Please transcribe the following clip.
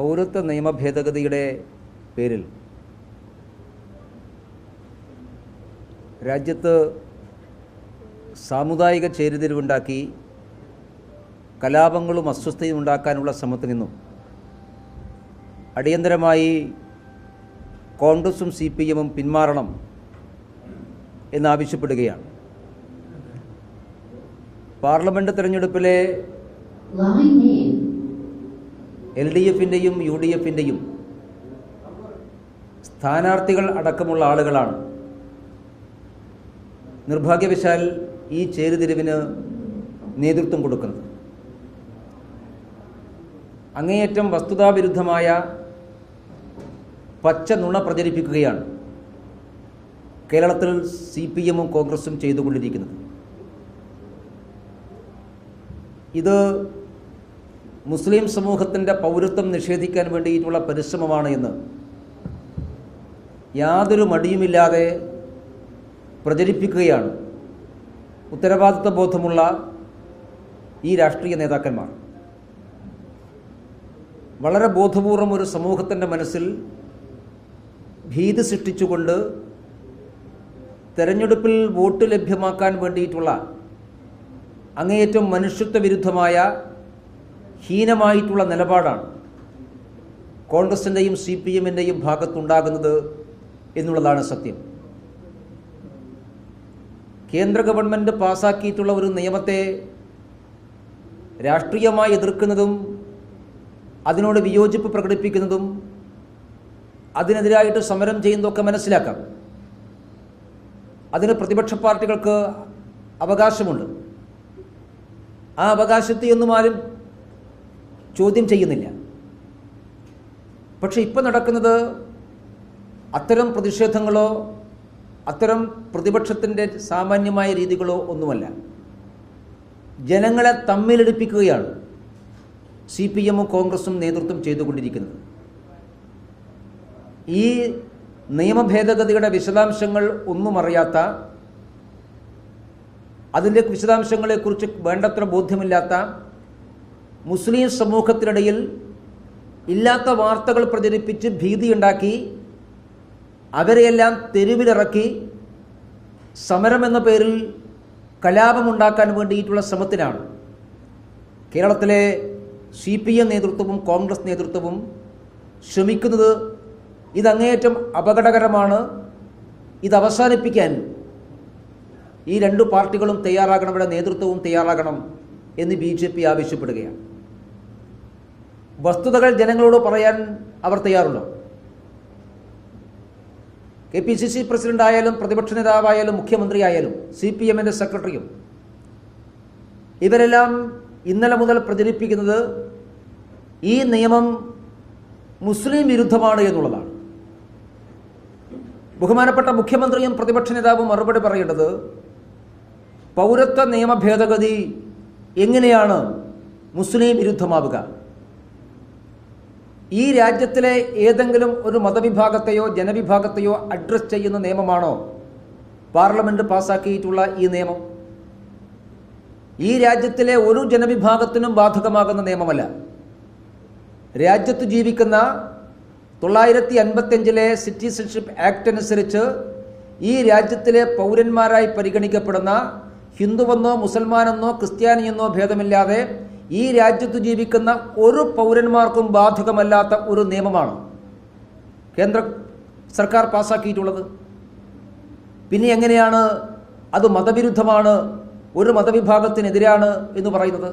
പൗരത്വ നിയമ ഭേദഗതിയുടെ പേരിൽ രാജ്യത്ത് സാമുദായിക ചേരിതിരിവുണ്ടാക്കി കലാപങ്ങളും അസ്വസ്ഥയും ഉണ്ടാക്കാനുള്ള ശ്രമത്തിൽ നിന്നും അടിയന്തരമായി കോൺഗ്രസും സി പി എമ്മും പിന്മാറണം എന്നാവശ്യപ്പെടുകയാണ് പാർലമെന്റ് തെരഞ്ഞെടുപ്പിലെ. എൽ ഡി എഫിന്റെയും യു ഡി എഫിന്റെയും സ്ഥാനാർത്ഥികൾ അടക്കമുള്ള ആളുകളാണ്. നിർഭാഗ്യവശാൽ ഈ ചേരുതിരിവിന് നേതൃത്വം കൊടുക്കുന്നത്. അങ്ങേയറ്റം വസ്തുതാവിരുദ്ധമായ പച്ച നുണ പ്രചരിപ്പിക്കുകയാണ് കേരളത്തിൽ സി പി എമ്മും കോൺഗ്രസും ചെയ്തുകൊണ്ടിരിക്കുന്നത്. ഇത് മുസ്ലിം സമൂഹത്തിന്റെ പൗരത്വം നിഷേധിക്കാൻ വേണ്ടിയിട്ടുള്ള പരിശ്രമമാണ് എന്ന് യാതൊരു മടിയുമില്ലാതെ പ്രചരിപ്പിക്കുകയാണ് ഉത്തരവാദിത്വ ബോധമുള്ള ഈ രാഷ്ട്രീയ നേതാക്കന്മാർ. വളരെ ബോധപൂർവം ഒരു സമൂഹത്തിന്റെ മനസ്സിൽ ഭീതി സൃഷ്ടിച്ചുകൊണ്ട് തെരഞ്ഞെടുപ്പിൽ വോട്ട് ലഭ്യമാക്കാൻ വേണ്ടിയിട്ടുള്ള അങ്ങേയറ്റം മനുഷ്യത്വ വിരുദ്ധമായ ഹീനമായിട്ടുള്ള നിലപാടാണ് കോൺഗ്രസിന്റെയും സി പി എമ്മിന്റെയും ഭാഗത്തുണ്ടാകുന്നത് എന്നുള്ളതാണ് സത്യം. കേന്ദ്ര ഗവൺമെന്റ് പാസാക്കിയിട്ടുള്ള ഒരു നിയമത്തെ രാഷ്ട്രീയമായി എതിർക്കുന്നതും അതിനോട് വിയോജിപ്പ് പ്രകടിപ്പിക്കുന്നതും അതിനെതിരായിട്ട് സമരം ചെയ്യുന്നതൊക്കെ മനസ്സിലാക്കാം. അതിന് പ്രതിപക്ഷ പാർട്ടികൾക്ക് അവകാശമുണ്ട്. ആ അവകാശത്തെയൊന്നും ആരും ചോദ്യം ചെയ്യുന്നില്ല. പക്ഷെ ഇപ്പം നടക്കുന്നത് അത്തരം പ്രതിഷേധങ്ങളോ അത്തരം പ്രതിപക്ഷത്തിന്റെ സാമാന്യമായ രീതികളോ ഒന്നുമല്ല. ജനങ്ങളെ തമ്മിലെടുപ്പിക്കുകയാണ് സി പി എമ്മും കോൺഗ്രസും നേതൃത്വം ചെയ്തുകൊണ്ടിരിക്കുന്നത്. ഈ നിയമഭേദഗതിയുടെ വിശദാംശങ്ങൾ ഒന്നും അറിയാത്ത അതിന്റെ വിശദാംശങ്ങളെക്കുറിച്ച് വേണ്ടത്ര ബോധ്യമില്ലാത്ത മുസ്ലിം സമൂഹത്തിനിടയിൽ ഇല്ലാത്ത വാർത്തകൾ പ്രചരിപ്പിച്ച് ഭീതിയുണ്ടാക്കി അവരെയെല്ലാം തെരുവിലിറക്കി സമരം എന്ന പേരിൽ കലാപമുണ്ടാക്കാൻ വേണ്ടിയിട്ടുള്ള ശ്രമത്തിനാണ്. കേരളത്തിലെ സി പി എം നേതൃത്വവും കോൺഗ്രസ് നേതൃത്വവും ശ്രമിക്കുന്നത് ഇതങ്ങേയറ്റം അപകടകരമാണ്. ഇത് അവസാനിപ്പിക്കാൻ ഈ രണ്ട് പാർട്ടികളും തയ്യാറാകണം ഇവിടെ നേതൃത്വവും തയ്യാറാകണം എന്ന് ബി ജെ പി ആവശ്യപ്പെടുകയാണ്. വസ്തുതകൾ ജനങ്ങളോട് പറയാൻ അവർ തയ്യാറുണ്ടോ? K P C C president ആയാലും പ്രതിപക്ഷ നേതാവായാലും മുഖ്യമന്ത്രിയായാലും സി പി എമ്മിന്റെ സെക്രട്ടറിയും ഇവരെല്ലാം ഇന്നലെ മുതൽ പ്രചരിപ്പിക്കുന്നത് ഈ നിയമം മുസ്ലിം വിരുദ്ധമാണ് എന്നുള്ളതാണ്. ബഹുമാനപ്പെട്ട മുഖ്യമന്ത്രിയും പ്രതിപക്ഷ നേതാവും മറുപടി പറയേണ്ടത് പൗരത്വ നിയമ ഭേദഗതി എങ്ങനെയാണ് മുസ്ലിം വിരുദ്ധമാവുക? ഈ രാജ്യത്തിലെ ഏതെങ്കിലും ഒരു മതവിഭാഗത്തെയോ ജനവിഭാഗത്തെയോ അഡ്രസ് ചെയ്യുന്ന നിയമമാണോ? പാർലമെന്റ് പാസാക്കിയിട്ടുള്ള ഈ നിയമം? ഈ രാജ്യത്തിലെ ഒരു ജനവിഭാഗത്തിനും ബാധകമാകുന്ന നിയമമല്ല. രാജ്യത്ത് ജീവിക്കുന്ന തൊള്ളായിരത്തി അൻപത്തിയഞ്ചിലെ സിറ്റിസൺഷിപ്പ് ആക്ട് അനുസരിച്ച് ഈ രാജ്യത്തിലെ പൗരന്മാരായി പരിഗണിക്കപ്പെടുന്ന ഹിന്ദുവെന്നോ മുസൽമാനെന്നോ ക്രിസ്ത്യാനിയെന്നോ ഭേദമില്ലാതെ ഈ രാജ്യത്ത് ജീവിക്കുന്ന ഒരു പൗരന്മാർക്കും ബാധകമല്ലാത്ത ഒരു നിയമമാണ് കേന്ദ്ര സർക്കാർ പാസ്സാക്കിയിട്ടുള്ളത് പിന്നെ എങ്ങനെയാണ് അത് മതവിരുദ്ധമാണ് ഒരു മതവിഭാഗത്തിനെതിരാണ് എന്ന് പറയുന്നത്?